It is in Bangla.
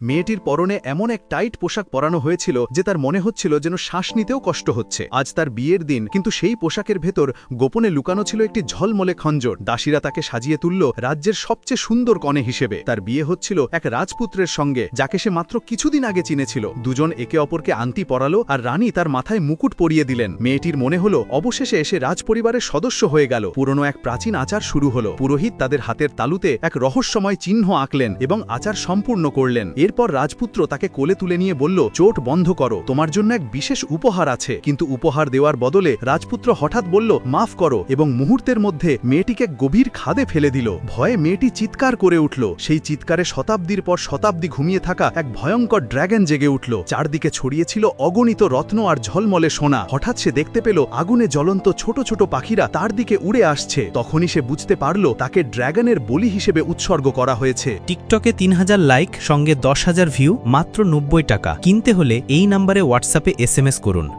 মেয়েটির পরনে এমন এক টাইট পোশাক পরানো হয়েছিল যে তার মনে হচ্ছিল যেন শ্বাস নিতেও কষ্ট হচ্ছে। আজ তার বিয়ের দিন, কিন্তু সেই পোশাকের ভেতর গোপনে লুকানো ছিল একটি ঝলমলে খঞ্জর। দাসীরা তাকে সাজিয়ে তুলল রাজ্যের সবচেয়ে সুন্দর কনে হিসেবে। তার বিয়ে হচ্ছিল এক রাজপুত্রের সঙ্গে, যাকে সে মাত্র কিছুদিন আগে চিনেছিল। দুজন একে অপরকে আন্তি পরালো আর রানী তার মাথায় মুকুট পরিয়ে দিলেন। মেয়েটির মনে হলো, অবশেষে এসে রাজপরিবারের সদস্য হয়ে গেল। পুরনো এক প্রাচীন আচার শুরু হলো। পুরোহিত তাদের হাতের তালুতে এক রহস্যময় চিহ্ন আঁকলেন এবং আচার সম্পূর্ণ করলেন। এরপর রাজপুত্র তাকে কোলে তুলে নিয়ে বলল, চোট বন্ধ করো, তোমার জন্য এক বিশেষ উপহার আছে। কিন্তু উপহার দেওয়ার বদলে রাজপুত্র হঠাৎ বলল, মাফ করো, এবং মুহূর্তের মধ্যে মেয়েটিকে গভীর খাদে ফেলে দিল। ভয়ে মেয়েটি চিৎকার করে উঠল। সেই চিৎকারে শতাব্দীর পর শতাব্দী ঘুমিয়ে থাকা এক ভয়ঙ্কর ড্র্যাগন জেগে উঠল। চারদিকে ছড়িয়েছিল অগণিত রত্ন আর ঝলমলে সোনা। হঠাৎ সে দেখতে পেল, আগুনে জ্বলন্ত ছোট ছোট পাখিরা তার দিকে উড়ে আসছে। তখনই সে বুঝতে পারল, তাকে ড্র্যাগনের বলি হিসেবে উৎসর্গ করা হয়েছে। টিকটকে তিন হাজার লাইক, সঙ্গে দশ হাজার ভিউ মাত্র নব্বই টাকা। কিনতে হলে এই নাম্বারে হোয়াটসঅ্যাপে এস করুন।